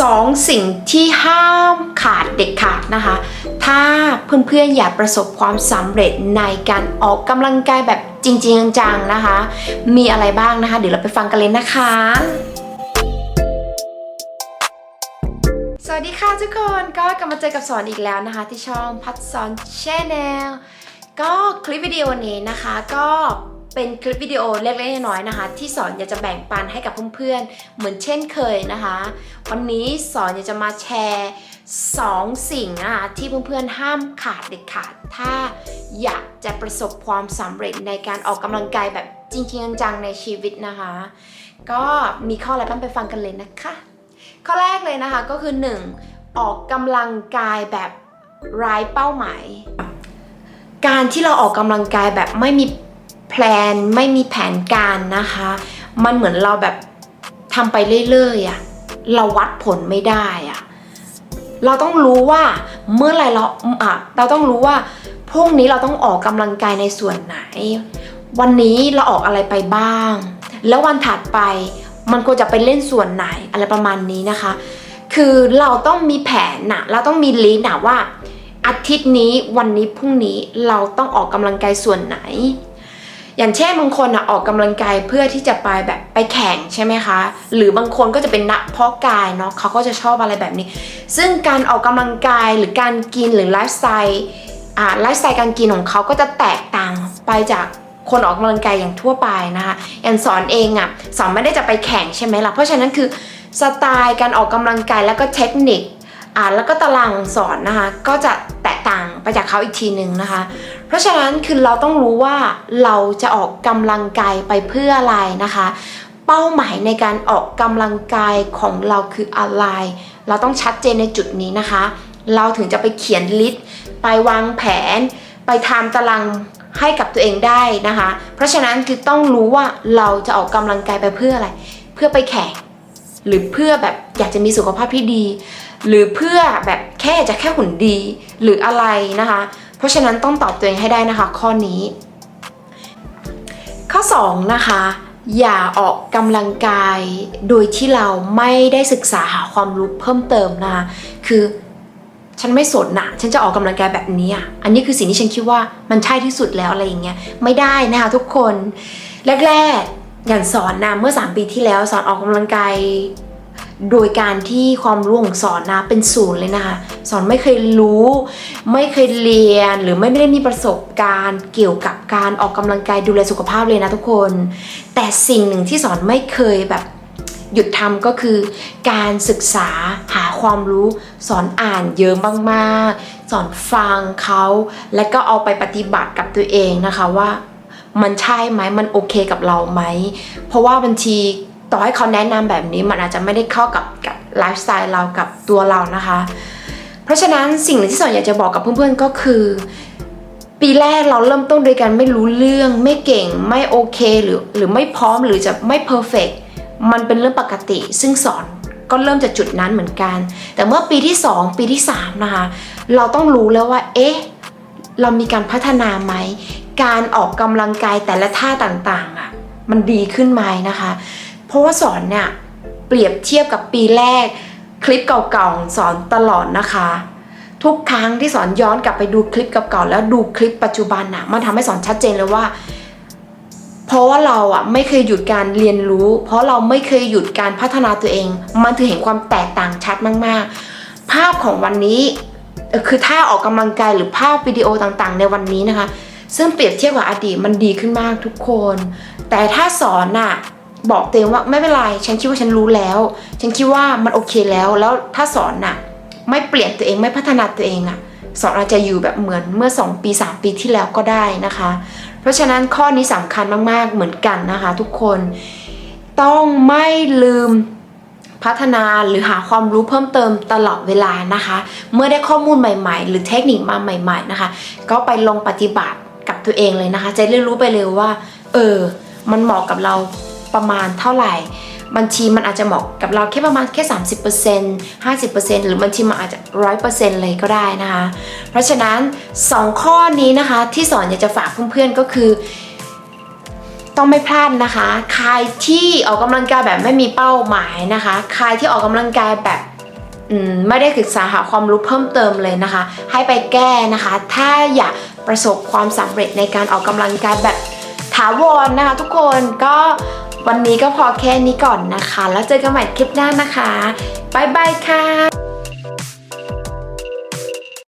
สองสิ่งที่ห้ามขาดเด็ดขาดนะคะ ถ้าเพื่อนๆอยากประสบความสำเร็จในการออกกำลังกายแบบจริงๆจังๆนะคะ มีอะไรบ้างนะคะ เดี๋ยวเราไปฟังกันเลยนะคะ สวัสดีค่ะทุกคนก็กลับมาเจอกับสอนอีกแล้วนะคะ ที่ช่องพัดสอนแชแนลก็คลิปวิดีโอนี้นะคะก็ เป็นคลิปวิดีโอเล็กๆน้อยๆนะคะ ที่สอนอยากจะแบ่งปันให้กับเพื่อนๆ เหมือนเช่นเคยนะคะ วันนี้สอนอยากจะมาแชร์2สิ่งนะคะที่เพื่อนๆห้ามขาดเด็ดขาด ถ้าอยากจะประสบความสำเร็จในการออกกำลังกายแบบจริงๆจังๆในชีวิตนะคะ ก็มีข้ออะไรบ้างไปฟังกันเลยนะคะ ข้อแรกเลยนะคะก็คือ 1. ออกกำลังกายแบบไร้เป้าหมาย การที่เราออกกำลังกายแบบไม่มี แพลนไม่มีแผนการนะคะ มันเหมือนเราแบบทำไปเรื่อยๆอะเราวัดผลไม่ได้อะเราต้องรู้ว่าเมื่อไรเราอะเราต้องรู้ว่าพรุ่งนี้เราต้องออกกำลังกายในส่วนไหน วันนี้เราออกอะไรไปบ้าง แล้ววันถัดไปมันควรจะไปเล่นส่วนไหนอะไรประมาณนี้นะคะ คือเราต้องมีแผนนะเราต้องมีลิสต์นะว่าอาทิตย์นี้วันนี้พรุ่งนี้เราต้องออกกำลังกายส่วนไหน อย่างเช่นบางคนอะออกกำลังกายเพื่อที่จะไปแบบไปแข่งใช่ไหมคะ หรือบางคนก็จะเป็นนักเพาะกายเนาะเขาก็จะชอบอะไรแบบนี้ ซึ่งการออกกำลังกายหรือการกินหรือไลฟ์สไตล์อ่าไลฟ์สไตล์การกินของเขาก็จะแตกต่างไปจากคนออกกำลังกายอย่างทั่วไปนะคะอย่างสอนเองอะสอนไม่ได้จะไปแข่งใช่ไหมล่ะเพราะฉะนั้นคือสไตล์การออกกำลังกายแล้วก็เทคนิคอ่าแล้วก็ตารางสอนนะคะก็จะแตก ต่างไปจากเขาอีกทีหนึ่งนะคะ เพราะฉะนั้นคือเราต้องรู้ว่าเราจะออกกำลังกายไปเพื่ออะไรนะคะ เป้าหมายในการออกกำลังกายของเราคืออะไร เราต้องชัดเจนในจุดนี้นะคะ เราถึงจะไปเขียนลิสต์ไปวางแผน ไปทำตารางให้กับตัวเองได้นะคะ เพราะฉะนั้นคือต้องรู้ว่าเราจะออกกำลังกายไปเพื่ออะไร เพื่อไปแข่งหรือเพื่อแบบอยากจะมีสุขภาพที่ดี หรือเพื่อแบบแค่จะแค่หุ่นดีหรืออะไรนะคะ เพราะฉะนั้นต้องตอบตัวเองให้ได้นะคะ ข้อนี้ ข้อ2นะคะอย่าออกกำลังกายโดยที่เราไม่ได้ศึกษาหาความรู้เพิ่มเติมนะคะคือฉันไม่สนนะฉันจะออกกำลังกายแบบนี้อะอันนี้คือสิ่งที่ฉันคิดว่ามันใช่ที่สุดแล้วอะไรอย่างเงี้ยไม่ได้นะคะทุกคนแรกๆอย่างสอนนะเมื่อ 3 ปีที่แล้วสอนออกกำลังกาย โดยการที่ความรู้ของสอนนะเป็นศูนย์เลยนะคะ สอนไม่เคยรู้ ไม่เคยเรียนหรือไม่ได้มีประสบการณ์เกี่ยวกับการออกกำลังกายดูแลสุขภาพเลยนะทุกคน แต่สิ่งหนึ่งที่สอนไม่เคยแบบหยุดทำก็คือการศึกษาหาความรู้สอนอ่านเยอะมากๆ สอนฟังเขา และก็เอาไปปฏิบัติกับตัวเองนะคะว่า มันใช่ไหมมันโอเคกับเราไหม เพราะว่าบางที ต่อให้เขาแนะนำแบบนี้มันอาจจะไม่ได้เข้ากับกับไลฟ์สไตล์เรากับตัวเรานะคะ เพราะฉะนั้นสิ่งหนึ่งที่สอนอยากจะบอกกับเพื่อนๆก็คือ ปีแรกเราเริ่มต้นโดยการไม่รู้เรื่องไม่เก่งไม่โอเคหรือหรือไม่พร้อมหรือจะไม่เพอร์เฟกมันเป็นเรื่องปกติ ซึ่งสอนก็เริ่มจากจุดนั้นเหมือนกัน แต่เมื่อปีที่ 2 ปีที่ 3 นะคะ เราต้องรู้แล้วว่า เอ๊ะ เรามีการพัฒนาไหม การออกกำลังกายแต่ละท่าต่างๆอะ มันดีขึ้นไหมนะคะ เพราะว่าสอนเนี่ยเปรียบเทียบกับปีแรก คลิปเก่าๆสอนตลอดนะคะ ทุกครั้งที่สอนย้อนกลับไปดูคลิปเก่าๆแล้วดูคลิปปัจจุบันน่ะมันทำให้สอนชัดเจนเลยว่า เพราะว่าเราอะไม่เคยหยุดการเรียนรู้ เพราะเราไม่เคยหยุดการพัฒนาตัวเอง มันถึงเห็นความแตกต่างชัดมากๆ ภาพของวันนี้คือท่าออกกำลังกายหรือภาพวิดีโอต่างๆ ในวันนี้นะคะ ซึ่งเปรียบเทียบกับอดีตมันดีขึ้นมากทุกคน แต่ถ้าสอนน่ะ บอกตัวเองว่าไม่เป็นไร ฉันคิดว่าฉันรู้แล้ว ฉันคิดว่ามันโอเคแล้ว แล้วถ้าสอนน่ะ ไม่เปลี่ยนตัวเองไม่พัฒนาตัวเองอะสอนอาจจะอยู่แบบเหมือนเมื่อ 2 ปี 3 ปีที่แล้วก็ได้นะคะ เพราะฉะนั้นข้อนี้สำคัญมากๆเหมือนกันนะคะ ทุกคน ต้องไม่ลืมพัฒนาหรือหาความรู้เพิ่มเติมตลอดเวลานะคะ เมื่อได้ข้อมูลใหม่ๆ หรือเทคนิคมาใหม่ ๆนะคะ ก็ไปลงปฏิบัติกับตัวเองเลยนะคะ จะได้รู้ไปเลยว่า เออ มันเหมาะกับเรา ประมาณเท่าไหร่ บัญชีมันอาจจะเหมาะกับเราแค่ประมาณแค่ 30% 50%หรือบัญชีมันอาจจะ 100%เลยก็ได้นะคะ เพราะฉะนั้น 2 ข้อนี้นะคะที่สอนอยากจะฝากเพื่อนๆก็คือ ต้องไม่พลาดนะคะ ใครที่ออกกำลังกายแบบไม่มีเป้าหมายนะคะ ใครที่ออกกำลังกายแบบไม่ได้ศึกษาหาความรู้เพิ่มเติมเลยนะคะ ให้ไปแก้นะคะ ถ้าอยากประสบความสำเร็จในการออกกำลังกายแบบถาวรนนะคะทุกคนก็ วันนี้ก็พอแค่นี้ก่อนนะคะ แล้วเจอกันใหม่คลิปหน้านะคะบายบายค่ะ